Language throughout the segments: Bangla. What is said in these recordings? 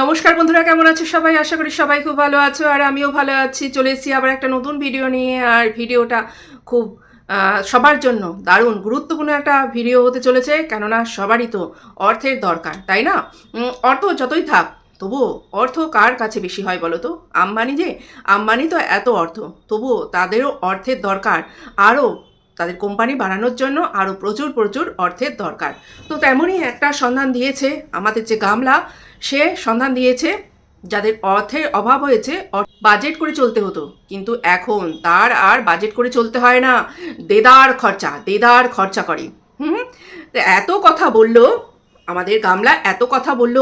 নমস্কার বন্ধুরা, কেমন আছো সবাই? আশা করি সবাই খুব ভালো আছো আর আমিও ভালো আছি। চলে এসেছি আবার একটা নতুন ভিডিও নিয়ে আর ভিডিওটা খুব সবার জন্য দারুণ, গুরুত্বপূর্ণ একটা ভিডিও হতে চলেছে, কেননা সবারই তো অর্থের দরকার, তাই না? অর্থ যতই থাক, তবুও অর্থ কার কাছে বেশি হয় বলো তো? আম্বানি যে, আম্বানি তো এত অর্থ, তবুও তাদেরও অর্থের দরকার আরও তাদের কোম্পানি বাড়ানোর জন্য আরও প্রচুর প্রচুর অর্থের দরকার। তো তেমনই একটা সন্ধান দিয়েছে আমাদের যে গামলা, সে সন্ধান দিয়েছে যাদের অর্থের অভাব হয়েছে বাজেট করে চলতে হতো। কিন্তু এখন তার আর বাজেট করে চলতে হয় না। দেদার খরচা দেদার খরচা করে। হুম? এত কথা বলল, আমাদের গামলা এত কথা বলল,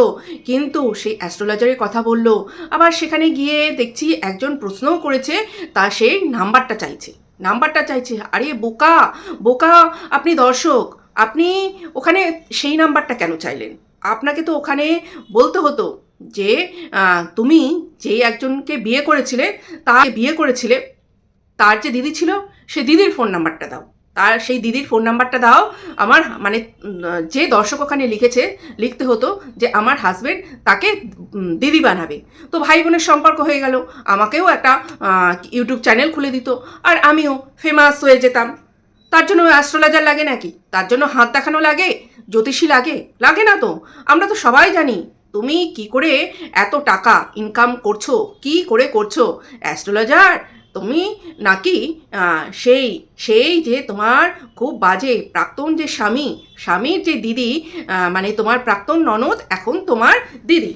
কিন্তু সেই অ্যাস্ট্রোলজারের কথা বলল। আবার সেখানে গিয়ে দেখছি একজন প্রশ্নও করেছে, তা সেই নাম্বারটা চাইছে। নাম্বারটা চাইছে। আরে বোকা বোকা, আপনি দর্শক, আপনি ওখানে সেই নাম্বারটা কেন চাইলেন? আপনাকে তো ওখানে বলতে হতো যে তুমি যেই একজনকে বিয়ে করেছিলে, তার বিয়ে করেছিলে, তার যে দিদি ছিল, সে দিদির ফোন নাম্বারটা দাও। তার সেই দিদির ফোন নাম্বারটা দাও। আমার মানে যে দর্শক ওখানে লিখেছে, লিখতে হতো যে আমার হাজবেন্ড তাকে দিদি বানাবে। তো ভাই বোনের সম্পর্ক হয়ে গেল। আমাকেও একটা ইউটিউব চ্যানেল খুলে দিত। আর আমিও ফেমাস হয়ে যেতাম। তার জন্য অ্যাস্ট্রোলজার লাগে নাকি? তার জন্য হাত দেখানো লাগে? জ্যোতিষী লাগে? লাগে না তো। আমরা তো সবাই জানি। তুমি কি করে এত টাকা ইনকাম করছ? কি করে করছ? অ্যাস্ট্রোলজার তুমি নাকি সেই সেই যে তোমার খুব বাজে প্রাক্তন যে স্বামী, স্বামীর যে দিদি মানে তোমার প্রাক্তন ননদ, এখন তোমার দিদি,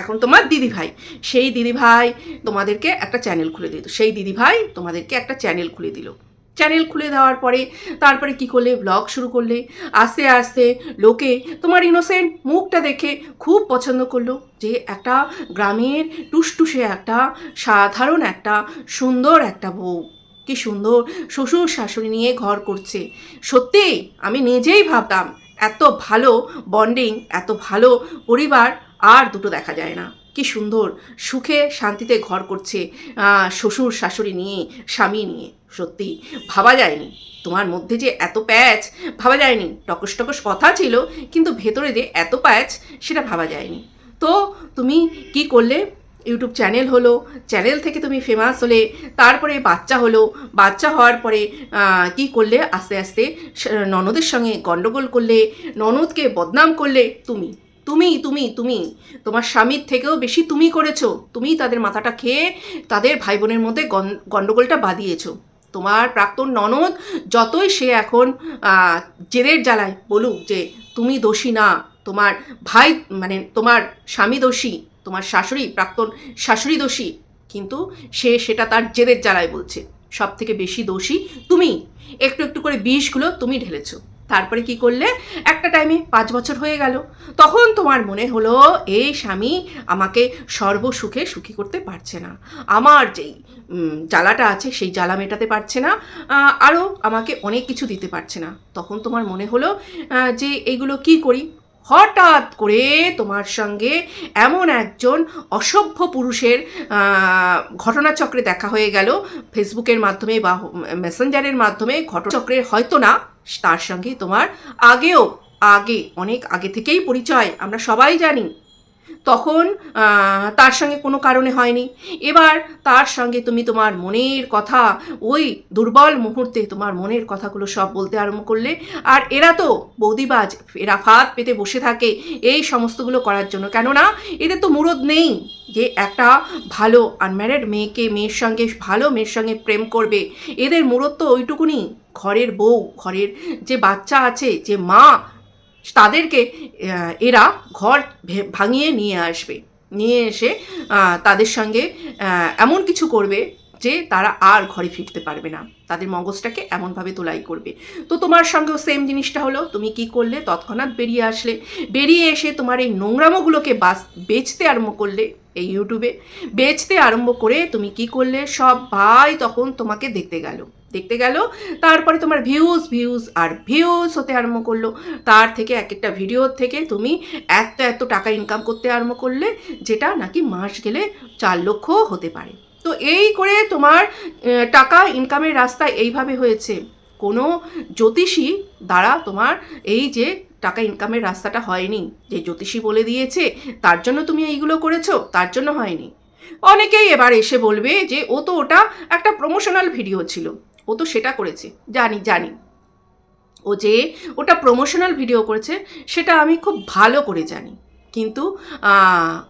এখন তোমার দিদি ভাই সেই দিদি ভাই তোমাদেরকে একটা চ্যানেল খুলে দিত সেই দিদি ভাই তোমাদেরকে একটা চ্যানেল খুলে দিল। চ্যানেল খুলে দেওয়ার পরে তারপরে কি করলে? ব্লগ শুরু করলে। আস্তে আস্তে লোকে তোমার ইনোসেন্ট মুখটা দেখে খুব পছন্দ করল যে একটা গ্রামের টুসটুসে একটা সাধারণ একটা সুন্দর একটা বউ। কি সুন্দর শ্বশুর শাশুড়ি নিয়ে ঘর করছে। সত্যি, আমি নিজেই ভাবতাম, এত ভালো বন্ডিং এত ভালো পরিবার আর দুটো দেখা যায় না। কি সুন্দর সুখে শান্তিতে ঘর করছে শ্বশুর শাশুড়ি নিয়ে, স্বামী নিয়ে। সত্যি, ভাবা যায়নি। তোমার মধ্যে যে এত প্যাচ, ভাবা যায়নি। টকস টকস কথা ছিল, কিন্তু ভেতরে যে এত প্যাচ, সেটা ভাবা যায়নি। তো তুমি কি করলে? ইউটিউব চ্যানেল হলো, চ্যানেল থেকে তুমি ফেমাস হলে, তারপরে বাচ্চা হলো, বাচ্চা হওয়ার পরে কি করলে? আস্তে আস্তে ননদের সঙ্গে গন্ডগোল করলে, ননদকে বদনাম করলে তুমি। তুমি তুমি তুমি। তোমার স্বামীর থেকেও বেশি তুমি করেছ। তুমি তাদের মাথাটা খেয়ে তাদের ভাই বোনের মধ্যে গন্ডগোলটা বাঁধিয়েছো। তোমার প্রাক্তন ননদ যতই সে এখন জেদের জ্বালায় বলুক যে, তুমি দোষী না, তোমার ভাই মানে তোমার স্বামী দোষী, তোমার শাশুড়ি প্রাক্তন শাশুড়ি দোষী। কিন্তু সে সেটা তার জেদের জ্বালায় বলছে। সব থেকে বেশি দোষী তুমি। একটু একটু করে বিষগুলো তুমি ঢেলেছো। তারপরে কি করলে? একটা টাইমে পাঁচ বছর হয়ে গেল। তখন তোমার মনে হলো এই স্বামী, আমাকে সর্বসুখে সুখী করতে পারছে না। আমার যেই জ্বালাটা আছে, সেই জ্বালা মেটাতে পারছে না। আরও আমাকে অনেক কিছু দিতে পারছে না। তখন তোমার মনে হলো যে এইগুলো কি করি? হঠাৎ করে তোমার সঙ্গে এমন একজন অসভ্য পুরুষের ঘটনাচক্রে দেখা হয়ে গেল। ফেসবুকের মাধ্যমে বা মেসেঞ্জারের মাধ্যমে ঘটনাচক্রের হয়তো না তার সঙ্গে তোমার আগেও আগে অনেক আগে থেকেই পরিচয়। আমরা সবাই জানি তখন তার সঙ্গে কোনো কারণে হয়নি। এবার তার সঙ্গে তুমি তোমার মনের কথা, ওই দুর্বল মুহূর্তে তোমার মনের কথাগুলো সব বলতে আরম্ভ করলে। আর এরা তো বৌদিবাজ, এরা ফাঁদ পেতে বসে থাকে এই সমস্তগুলো করার জন্য। কেননা, এদের তো মুরদ নেই যে একটা ভালো আনম্যারিড মেয়েকে মেয়ের সঙ্গে, ভালো মেয়ের সঙ্গে প্রেম করবে। এদের মুরদ তো ওইটুকুনি, ঘরের বউ, ঘরের যে বাচ্চা আছে, যে মা তাদেরকে এরা ঘর ভাঙিয়ে নিয়ে আসবে। নিয়ে এসে তাদের সঙ্গে এমন কিছু করবে যে তারা আর ঘরে ফিরতে পারবে না। তাদের মগজটাকে এমনভাবে তোলাই করবে। তো তোমার সঙ্গেও সেম জিনিসটা হলো, তুমি কি করলে? তৎক্ষণাৎ বেরিয়ে আসলে। বেরিয়ে এসে তোমার এই নোংরামোগুলোকে বাস বেচতে আরম্ভ করলে এই ইউটিউবে বেচতে আরম্ভ করে তুমি কি করলে? সব ভাই তখন তোমাকে দেখতে গেল। দেখতে গেল, তারপরে তোমার ভিউজ ভিউজ আর ভিউজ হতে আরম্ভ করল। তার থেকে এক একটা ভিডিও থেকে তুমি এত এত টাকা ইনকাম করতে আরম্ভ করলে, যেটা নাকি মাস গেলে চার লক্ষও হতে পারে। তো এই করে তোমার টাকা ইনকামের রাস্তা এইভাবে হয়েছে। কোনো জ্যোতিষী দ্বারা তোমার এই যে টাকা ইনকামের রাস্তাটা হয়নি, যে জ্যোতিষী বলে দিয়েছে, তার জন্য তুমি এইগুলো করেছ, তার জন্য হয়নি। অনেকেই এবার এসে বলবে যে, ও তো ওটা একটা প্রমোশনাল ভিডিও ছিল, ও তো সেটা করেছে, জানি জানি। ও যে ওটা প্রমোশনাল ভিডিও করেছে, সেটা আমি খুব ভালো করে জানি। কিন্তু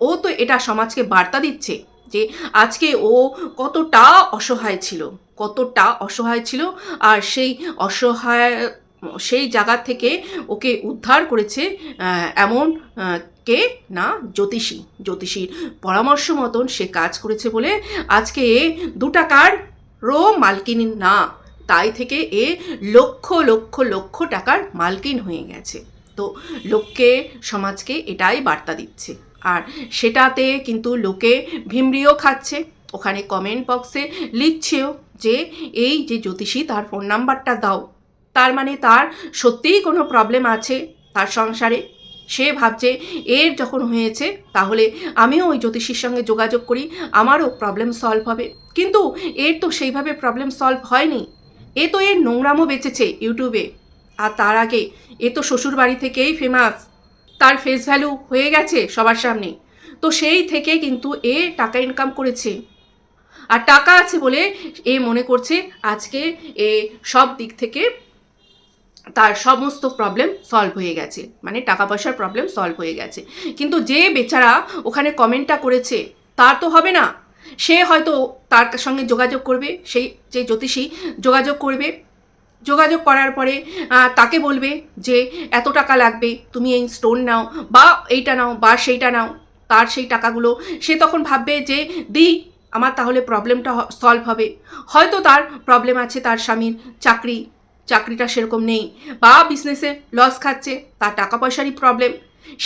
ও তো এটা সমাজকে বার্তা দিচ্ছে যে আজকে ও কতটা অসহায় ছিল, কতটা অসহায় ছিল আর সেই অসহায়, সেই জায়গা থেকে ওকে উদ্ধার করেছে এমন কে না? জ্যোতিষী। জ্যোতিষীর পরামর্শ মতন সে কাজ করেছে বলে আজকে এ দু টাকার রো মালকিন, না, তাই থেকে এ লক্ষ লক্ষ লক্ষ টাকার মালকিন হয়ে গেছে। তো লোককে, সমাজকে এটাই বার্তা দিচ্ছে। আর সেটাতে কিন্তু লোকে ভিমরিও খাচ্ছে। ওখানে কমেন্ট বক্সে লিখছেও যে, এই যে জ্যোতিষী, তার ফোন নাম্বারটা দাও। তার মানে তার সত্যিই কোনো প্রবলেম আছে তার সংসারে। সে ভাবছে, এর যখন হয়েছে, তাহলে আমিও ওই জ্যোতিষীর সঙ্গে যোগাযোগ করি, আমারও প্রবলেম সলভ হবে। কিন্তু এর তো সেইভাবে প্রবলেম সলভ হয়নি। এ তো এর নোংরামও বেঁচেছে ইউটিউবে। আর তার আগে, এ তো শ্বশুর বাড়ি থেকেই ফেমাস তার ফেস ভ্যালু হয়ে গেছে সবার সামনে। তো সেই থেকে কিন্তু এ টাকা ইনকাম করেছে। আর টাকা আছে বলে এ মনে করছে আজকে এ সব দিক থেকে তার সমস্ত প্রবলেম সলভ হয়ে গেছে। মানে টাকা পয়সার প্রবলেম সলভ হয়ে গেছে। কিন্তু যে বেচারা ওখানে কমেন্টটা করেছে, তার তো হবে না। সে হয়তো তার সঙ্গে যোগাযোগ করবে, সেই যে জ্যোতিষী যোগাযোগ করবে। যোগাযোগ করার পরে তাকে বলবে যে, এত টাকা লাগবে, তুমি এই স্টোন নাও, বা এইটা নাও, বা সেইটা নাও। তার সেই টাকাগুলো সে তখন ভাববে যে, দিই, আমার তাহলে প্রবলেমটা সলভ হবে। হয়তো তার প্রবলেম আছে তার স্বামীর চাকরি, চাকরিটা সেরকম নেই, বা বিজনেসে লস খাচ্ছে, তার টাকা পয়সারই প্রবলেম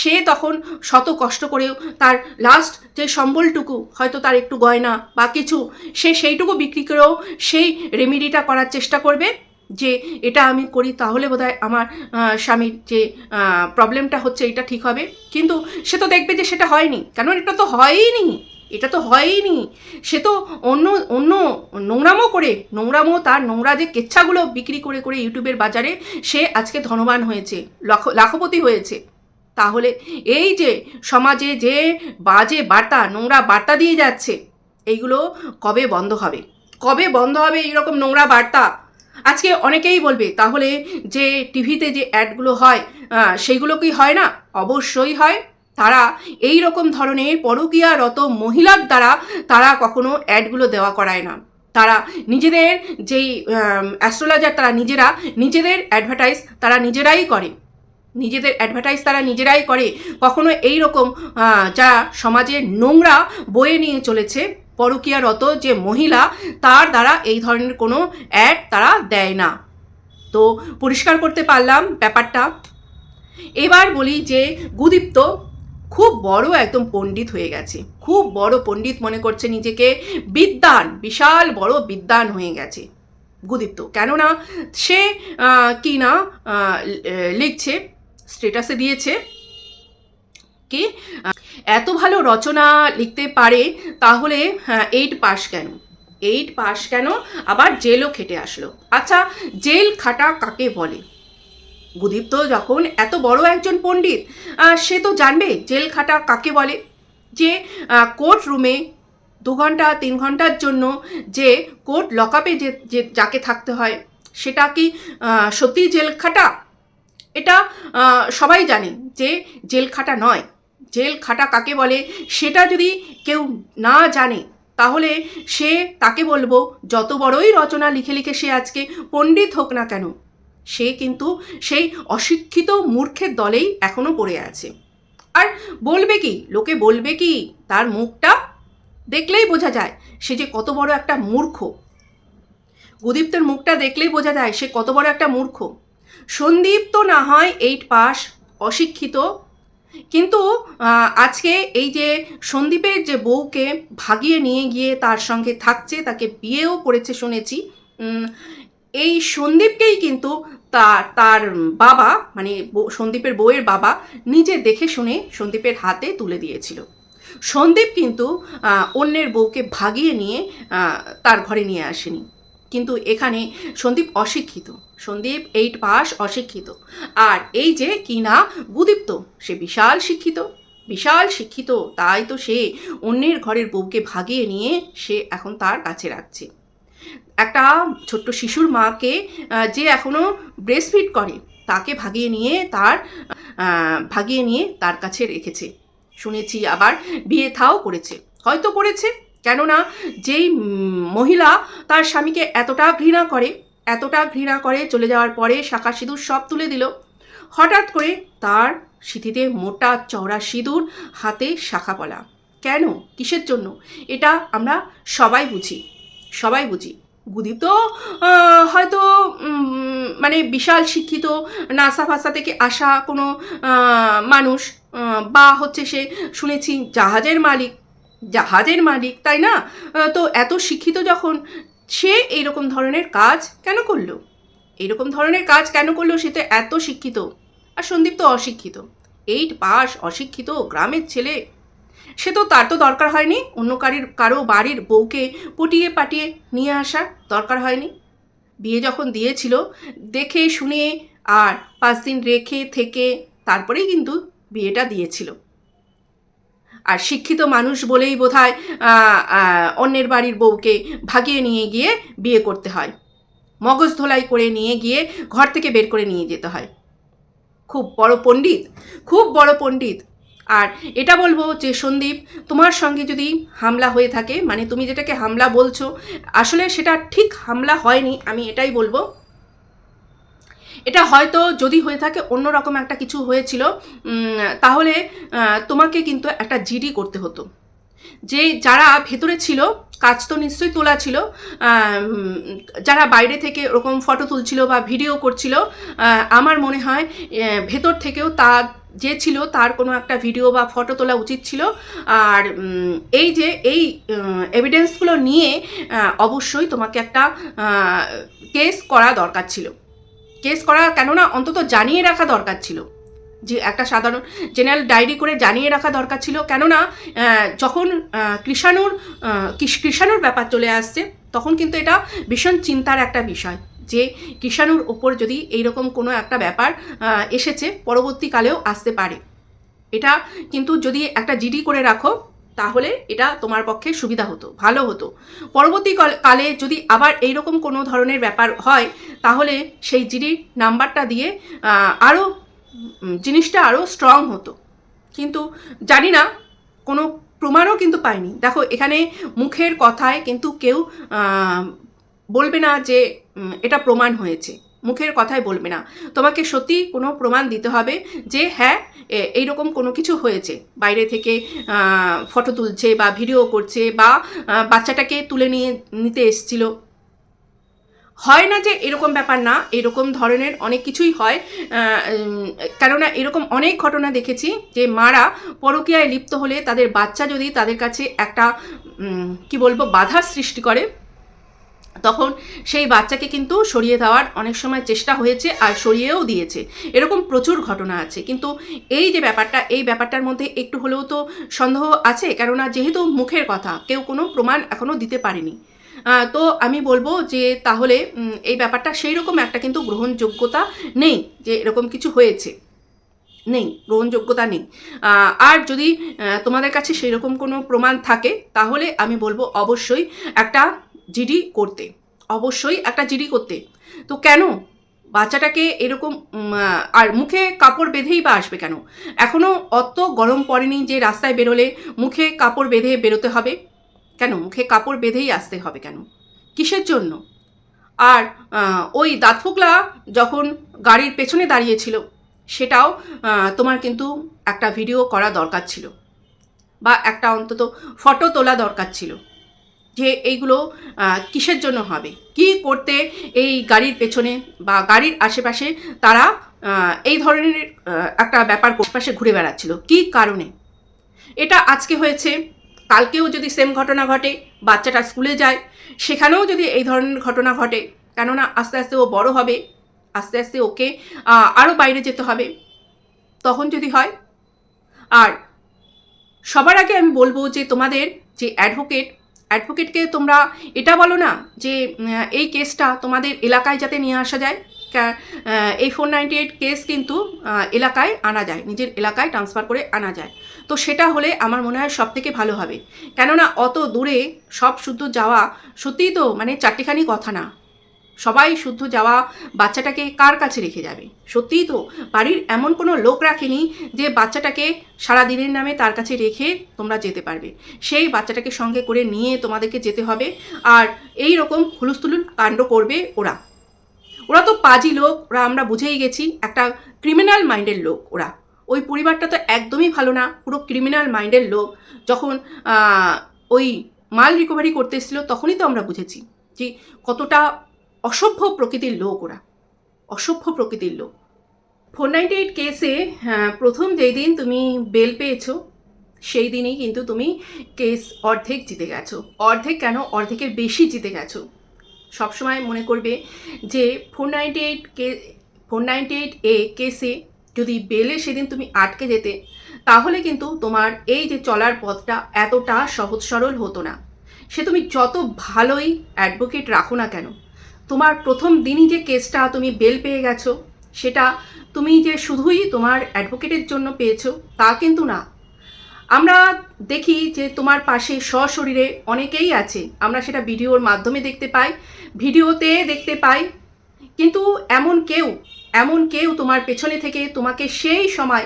সে তখন শত কষ্ট করেও তার লাস্ট যে সম্বলটুকু, হয়তো তার একটু গয়না বা কিছু, সে সেইটুকু বিক্রি করেও সেই রেমিডিটা করার চেষ্টা করবে। যে এটা আমি করি তাহলে বোধহয় আমার স্বামীর যে প্রবলেমটা হচ্ছে এটা ঠিক হবে। কিন্তু সে তো দেখবে যে সেটা হয়নি। কেন? এটা তো হয়ইনি এটা তো হয়ইনি সে তো অন্য অন্য নোংরামো করে, নোংরামো তার নোংরা যে কেচ্ছাগুলো বিক্রি করে করে ইউটিউবের বাজারে, সে আজকে ধনবান হয়েছে লক্ষ লাখপতি হয়েছে। তাহলে এই যে সমাজে যে বাজে বার্তা, নোংরা বার্তা দিয়ে যাচ্ছে, এইগুলো কবে বন্ধ হবে? কবে বন্ধ হবে এইরকম নোংরা বার্তা? আজকে অনেকেই বলবে তাহলে যে টিভিতে যে অ্যাডগুলো হয় সেইগুলো কি হয় না? অবশ্যই হয়। তারা এই রকম ধরনের পরকীয়ারত মহিলার দ্বারা তারা কখনো অ্যাডগুলো দেওয়া করায় না। তারা নিজেদের যেই অ্যাস্ট্রোলজার তারা নিজেরা নিজেদের অ্যাডভার্টাইজ তারা নিজেরাই করে। নিজেদের অ্যাডভার্টাইজ তারা নিজেরাই করে। কখনো এই রকম আহ, যা সমাজে নোংরা বয়ে নিয়ে চলেছে পরকীয়ারত যে মহিলা, তার দ্বারা এই ধরনের কোনো অ্যাড তারা দেয় না। তো পরিষ্কার করতে পারলাম ব্যাপারটা। এবার বলি যে গুদীপ্ত খুব বড় একদম পণ্ডিত হয়ে গেছে। খুব বড় পণ্ডিত মনে করছে নিজেকে। বিদ্বান, বিশাল বড় বিদ্বান হয়ে গেছে গুদীপ্ত। কেননা সে কি না লিখছে স্টেটাসে দিয়েছে। কি এত ভালো রচনা লিখতে পারে তাহলে এইট পাস কেন? এইট পাস কেন? আবার জেলও খেটে আসলো। আচ্ছা জেল খাটা কাকে বলে? গুদীপ্ত যখন এত বড় একজন পণ্ডিত সে তো জানবে জেল খাটা কাকে বলে? যে কোর্ট রুমে দু ঘণ্টা তিন ঘণ্টার জন্য যে কোর্ট লকআপে যে যে যাকে থাকতে হয় সেটা কি আহ, সত্যিই জেল খাটা? এটা সবাই জানে যে জেল খাটা নয়। জেল খাটা কাকে বলে, সেটা যদি কেউ না জানে, তাহলে সে তাকে বলব, যত বড়ই রচনা লিখে লিখে সে আজকে পণ্ডিত হোক না কেন, সে কিন্তু সেই অশিক্ষিত মূর্খের দলেই এখনও পড়ে আছে। আর বলবে কি, লোকে বলবে কি, তার মুখটা দেখলেই বোঝা যায়, সে যে কত বড় একটা মূর্খ। গুদীপ্তের মুখটা দেখলেই বোঝা যায়, সে কত বড় একটা মূর্খ। সন্দীপ তো না হয় এইট পাস অশিক্ষিত কিন্তু আজকে এই যে সন্দীপের যে বউকে ভাগিয়ে নিয়ে গিয়ে তার সঙ্গে থাকছে, তাকে বিয়েও করেছে শুনেছি এই সন্দীপকেই কিন্তু তার তার বাবা মানে সন্দীপের বউয়ের বাবা নিজে দেখে শুনে সন্দীপের হাতে তুলে দিয়েছিল। সন্দীপ কিন্তু অন্যের বউকে ভাগিয়ে নিয়ে তার ঘরে নিয়ে আসেনি। কিন্তু এখানে সন্দীপ অশিক্ষিত। সন্দীপ এইট পাস অশিক্ষিত। আর এই যে কিনা গুদীপ্ত সে বিশাল শিক্ষিত। বিশাল শিক্ষিত, তাই তো সে অন্যের ঘরের বউকে ভাগিয়ে নিয়ে সে এখন তার কাছে রাখছে। একটা ছোট্ট শিশুর মাকে যে এখনও ব্রেস্টফিড করে, তাকে ভাগিয়ে নিয়ে তার ভাগিয়ে নিয়ে তার কাছে রেখেছে। শুনেছি আবার বিয়ে থাও করেছে। হয়তো করেছে। কেননা যেই মহিলা তার স্বামীকে এতটা ঘৃণা করে এতটা ঘৃণা করে চলে যাওয়ার পরে শাখা সিঁদুর সব তুলে দিল। হঠাৎ করে তার সিঁথিতে মোটা চওড়া সিঁদুর, হাতে শাখা পলা কেন? কিসের জন্য? এটা আমরা সবাই বুঝি সবাই বুঝি। গুদি তো হয়তো মানে বিশাল শিক্ষিত, নাসা ভাষা থেকে আসা কোনো মানুষ বা হচ্ছে সে শুনেছি জাহাজের মালিক জাহাজের মালিক, তাই না? তো এত শিক্ষিত যখন সে এইরকম ধরনের কাজ কেন করল? এইরকম ধরনের কাজ কেন করল সে তো এত শিক্ষিত। আর সন্দীপ তো অশিক্ষিত। এইট পাস, অশিক্ষিত, গ্রামের ছেলে। সে তো তার তো দরকার হয়নি অন্য কারির, কারও বাড়ির বউকে পটিয়ে পাটিয়ে নিয়ে আসা দরকার হয়নি। বিয়ে যখন দিয়েছিল, দেখে, শুনে আর পাঁচ দিন রেখে, থেকে তারপরেই কিন্তু বিয়েটা দিয়েছিল। আর শিক্ষিত মানুষ বলেই বোধ হয় অন্যের বাড়ির বউকে ভাগিয়ে নিয়ে গিয়ে বিয়ে করতে হয়। মগজ ধোলাই করে নিয়ে গিয়ে ঘর থেকে বের করে নিয়ে যেতে হয়। খুব বড় পণ্ডিত, খুব বড় পণ্ডিত। আর এটা বলব যে সন্দীপ, তোমার সঙ্গে যদি হামলা হয়ে থাকে মানে তুমি যেটাকে হামলা বলছো, আসলে সেটা ঠিক হামলা হয়নি, আমি এটাই বলব। এটা হয়তো যদি হয়ে থাকে অন্যরকম একটা কিছু হয়েছিল তাহলে তোমাকে কিন্তু একটা জিডি করতে হতো। যে যারা ভেতরে ছিল, কাজ তো নিশ্চয়ই তোলা ছিল যারা বাইরে থেকে ওরকম ফটো তুলছিল বা ভিডিও করছিল আমার মনে হয় ভেতর থেকেও তার যে ছিল তার কোনো একটা ভিডিও বা ফটো তোলা উচিত ছিল। আর এই যে, এই এভিডেন্সগুলো নিয়ে অবশ্যই তোমাকে একটা কেস করা দরকার ছিল। কেস করা কেননা অন্তত জানিয়ে রাখা দরকার ছিল। যে একটা সাধারণ জেনারেল ডায়েরি করে জানিয়ে রাখা দরকার ছিল। কেননা যখন কৃষাণুর কৃষাণুর ব্যাপার চলে আসছে, তখন কিন্তু এটা ভীষণ চিন্তার একটা বিষয়। যে কৃষাণুর ওপর যদি এইরকম কোনো একটা ব্যাপার এসেছে, পরবর্তীকালেও আসতে পারে। এটা কিন্তু যদি একটা জিডি করে রাখো তাহলে এটা তোমার পক্ষে সুবিধা হতো, ভালো হতো। পরবর্তী কালে যদি আবার এইরকম কোনো ধরনের ব্যাপার হয়, তাহলে সেই জিডি নাম্বারটা দিয়ে আরও জিনিসটা আরও স্ট্রং হতো। কিন্তু জানি না, কোনো প্রমাণও কিন্তু পাইনি। দেখো, এখানে মুখের কথায় কিন্তু কেউ বলবে না যে এটা প্রমাণ হয়েছে। মুখের কথায় বলবে না। তোমাকে সত্যি কোনো প্রমাণ দিতে হবে যে হ্যাঁ এইরকম কোনো কিছু হয়েছে। বাইরে থেকে ফটো তুলছে বা ভিডিও করছে বা বাচ্চাটাকে তুলে নিয়ে, নিতে এসছিল। হয় না যে এরকম ব্যাপার না, এরকম ধরনের অনেক কিছুই হয়। কেননা এরকম অনেক ঘটনা দেখেছি যে, মারা পরকীয়ায় লিপ্ত হলে তাদের বাচ্চা যদি তাদের কাছে একটা কি বলব বাধার সৃষ্টি করে তখন সেই বাচ্চাকে কিন্তু সরিয়ে দেওয়ার অনেক সময় চেষ্টা হয়েছে আর সরিয়েও দিয়েছে। এরকম প্রচুর ঘটনা আছে। কিন্তু এই যে ব্যাপারটা, এই ব্যাপারটার মধ্যে একটু হলেও তো সন্দেহ আছে, কেননা যেহেতু মুখের কথা, কেউ কোনো প্রমাণ এখনও দিতে পারেনি। তো আমি বলব যে তাহলে এই ব্যাপারটা সেই রকম একটা কিন্তু গ্রহণযোগ্যতা নেই যে এরকম কিছু হয়েছে। নেই, গ্রহণযোগ্যতা নেই। আর যদি তোমাদের কাছে সেই রকম কোনো প্রমাণ থাকে, তাহলে আমি বলব অবশ্যই একটা জিডি করতে। অবশ্যই একটা জিডি করতে। তো কেন? বাচ্চাটাকে এরকম আর মুখে কাপড় বেঁধেই বা আসবে কেন? এখনও অত গরম পড়েনি যে রাস্তায় বেরোলে মুখে কাপড় বেঁধে বেরোতে হবে। কেন? মুখে কাপড় বেঁধেই আসতে হবে কেন? কিসের জন্য? আর ওই দাঁতফুকলা যখন গাড়ির পেছনে দাঁড়িয়েছিল, সেটাও তোমার কিন্তু একটা ভিডিও করা দরকার ছিল। বা একটা অন্তত ফটো তোলা দরকার ছিল। যে এইগুলো কিসের জন্য হবে? কি করতে এই গাড়ির পেছনে বা গাড়ির আশেপাশে তারা এই ধরনের একটা ব্যাপার পাশে ঘুরে বেড়াচ্ছিল? কি কারণে? এটা আজকে হয়েছে, কালকেও যদি সেম ঘটনা ঘটে, বাচ্চাটা স্কুলে যায়, সেখানেও যদি এই ধরনের ঘটনা ঘটে, কেননা আস্তে আস্তে ও বড় হবে, আস্তে আস্তে ওকে আরও বাইরে যেতে হবে, তখন যদি হয়, আর সবার আগে আমি বলব যে তোমাদের যে অ্যাডভোকেট অ্যাডভোকেটকে তোমরা এটা বলো না যে এই কেসটা তোমাদের এলাকায় যাতে নিয়ে আসা যায়। এই ফোর নাইনটি এইট কেস কিন্তু এলাকায় আনা যায়, নিজের এলাকায় ট্রান্সফার করে আনা যায়। তো সেটা হলে আমার মনে হয় সব থেকে ভালো হবে। কেননা অত দূরে সব শুদ্ধ যাওয়া সত্যিই তো মানে চারটিখানি কথা না। সবাই শুদ্ধ যাওয়া বাচ্চাটাকে কার কাছে রেখে যাবে? সত্যিই তো বাড়ির এমন কোনো লোক রাখেনি যে বাচ্চাটাকে সারা দিনের নামে তার কাছে রেখে তোমরা যেতে পারবে। সেই বাচ্চাটাকে সঙ্গে করে নিয়ে তোমাদেরকে যেতে হবে আর এই রকম হুলুস্থুলুন কাণ্ড করবে ওরা। ওরা তো পাজি লোক, ওরা আমরা বুঝেই গেছি, একটা ক্রিমিনাল মাইন্ডের লোক ওরা। ওই পরিবারটা তো একদমই ভালো না, পুরো ক্রিমিনাল মাইন্ডের লোক। যখন ওই মাল রিকভারি করতে এসেছিল তখনই তো আমরা বুঝেছি যে কতটা অসভ্য প্রকৃতির লোক ওরা। অসভ্য প্রকৃতির লোক। ফোর নাইনটি এইট কেসে হ্যাঁ, প্রথম যেই দিন তুমি বেল পেয়েছ সেই দিনই কিন্তু তুমি কেস অর্ধেক জিতে গেছো। অর্ধেক কেন? অর্ধেকের বেশি জিতে গেছো। সবসময় মনে করবে যে ফোর নাইনটি এইট কে ফোর নাইনটি এইট এ কেসে যদি বেলে সেদিন তুমি আটকে যেতে তাহলে কিন্তু তোমার এই যে চলার পথটা এতটা সহজ সরল হতো না। সে তুমি যত ভালোই অ্যাডভোকেট রাখো না কেন তোমার প্রথম দিনই যে কেসটা তুমি বেল পেয়ে গেছো, সেটা তুমি যে শুধুই তোমার অ্যাডভোকেটের জন্য পেয়েছ, তা কিন্তু না। আমরা দেখি যে তোমার পাশে সশরীরে অনেকেই আছে, আমরা সেটা ভিডিওর মাধ্যমে দেখতে পাই, ভিডিওতে দেখতে পাই, কিন্তু এমন কেউ এমন কেউ তোমার পেছনে থেকে তোমাকে সেই সময়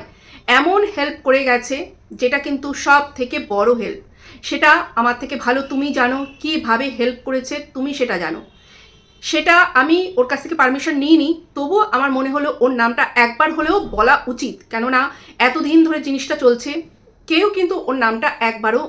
এমন হেল্প করে গেছে, যেটা কিন্তু সব থেকে বড় হেল্প সেটা আমার থেকে ভালো তুমি জানো, কীভাবে হেল্প করেছে তুমি সেটা জানো। সেটা আমি ওর কাছ থেকে পারমিশন নিইনি, তবুও আমার মনে হলো ওর নামটা একবার হলেও বলা উচিত। কেননা এতদিন ধরে জিনিসটা চলছে, কেউ কিন্তু ওর নামটা একবারও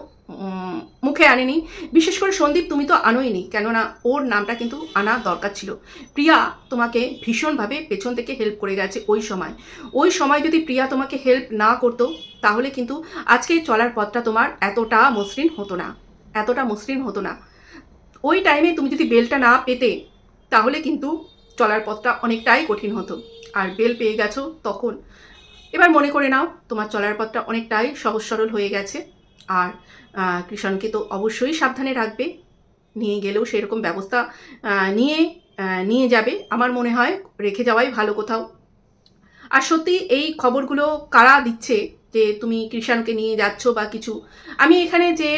মুখে আনেনি। বিশেষ করে সন্দীপ, তুমি তো আনোইনি, কেননা ওর নামটা কিন্তু আনা দরকার ছিল। প্রিয়া তোমাকে ভীষণভাবে পেছন থেকে হেল্প করে গেছে ওই সময়। ওই সময় যদি প্রিয়া তোমাকে হেল্প না করতো, তাহলে কিন্তু আজকে চলার পথটা তোমার এতটা মসৃণ হতো না, এতটা মসৃণ হতো না। ওই টাইমে তুমি যদি বেলটা না পেতে তাহলে কিন্তু চলার পথটা অনেকটাই কঠিন হতো। আর বেল পেয়ে গেছো তখন। এবার মনে করে নাও, তোমার চলার পথটা অনেকটাই সহজ সরল হয়ে গেছে। আর কৃষণকে তো অবশ্যই সাবধানে রাখবে। নিয়ে গেলেও সেরকম ব্যবস্থা নিয়ে নিয়ে যাবে। আমার মনে হয় রেখে যাওয়াই ভালো কোথাও। আর সত্যি এই খবরগুলো কারা দিচ্ছে যে তুমি কৃষাণকে নিয়ে যাচ্ছ বা কিছু? আমি এখানে যে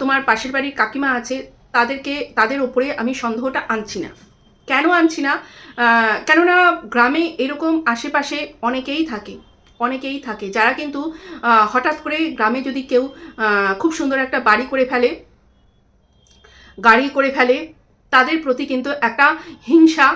তোমার পাশের বাড়ির কাকিমা আছে, তাদেরকে, তাদের ওপরে আমি সন্দেহটা আনছি না। কেন আনছি না? কেননা গ্রামে এরকম আশেপাশে অনেকেই থাকে অনেকেই থাকে যারা কিন্তু হঠাৎ করে গ্রামে যদি কেউ খুব সুন্দর একটা বাড়ি করে ফেলে, গাড়ি করে ফেলে, তাদের প্রতি কিন্তু একটা হিংসা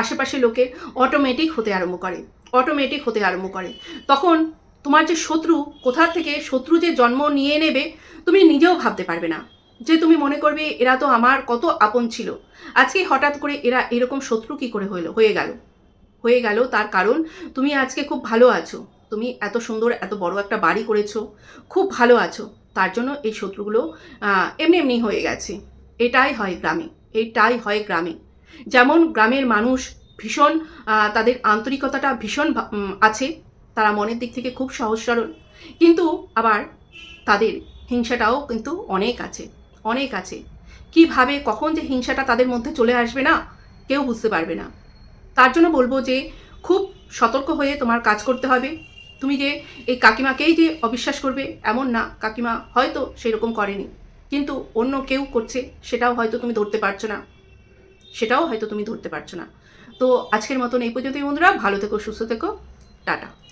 আশেপাশে লোকের অটোমেটিক হতে আরম্ভ করে অটোমেটিক হতে আরম্ভ করে। তখন তোমার যে শত্রু কোথা থেকে শত্রু যে জন্ম নিয়ে নেবে, তুমি নিজেও ভাবতে পারবে না। যে তুমি মনে করবে এরা তো আমার কত আপন ছিল। আজকে হঠাৎ করে এরা এরকম শত্রু কি করে হলো হয়ে গেল। হয়ে গেল তার কারণ, তুমি আজকে খুব ভালো আছো। তুমি এত সুন্দর, এত বড় একটা বাড়ি করেছ। খুব ভালো আছো। তার জন্য এই শত্রুগুলো এমনি এমনি হয়ে গেছে। এটাই হয় গ্রামে। এটাই হয় গ্রামে। যেমন গ্রামের মানুষ ভীষণ তাদের আন্তরিকতাটা ভীষণ আছে। তারা মনের দিক থেকে খুব সহজ সরল। কিন্তু আবার তাদের হিংসাটাও কিন্তু অনেক আছে। অনেক আছে। কীভাবে, কখন যে হিংসাটা তাদের মধ্যে চলে আসবে না, কেউ বুঝতে পারবে না। তার জন্য বলব যে, খুব সতর্ক হয়ে তোমার কাজ করতে হবে। তুমি যে, এই কাকিমাকেই যে অবিশ্বাস করবে, এমন না। কাকিমা হয়তো সেরকম করেনি। কিন্তু অন্য কেউ করছে, সেটাও হয়তো তুমি ধরতে পারছ না। সেটাও হয়তো তুমি ধরতে পারছ না। তো আজকের মতন এই পর্যন্তই বন্ধুরা। ভালো থেকো, সুস্থ থেকো। টাটা।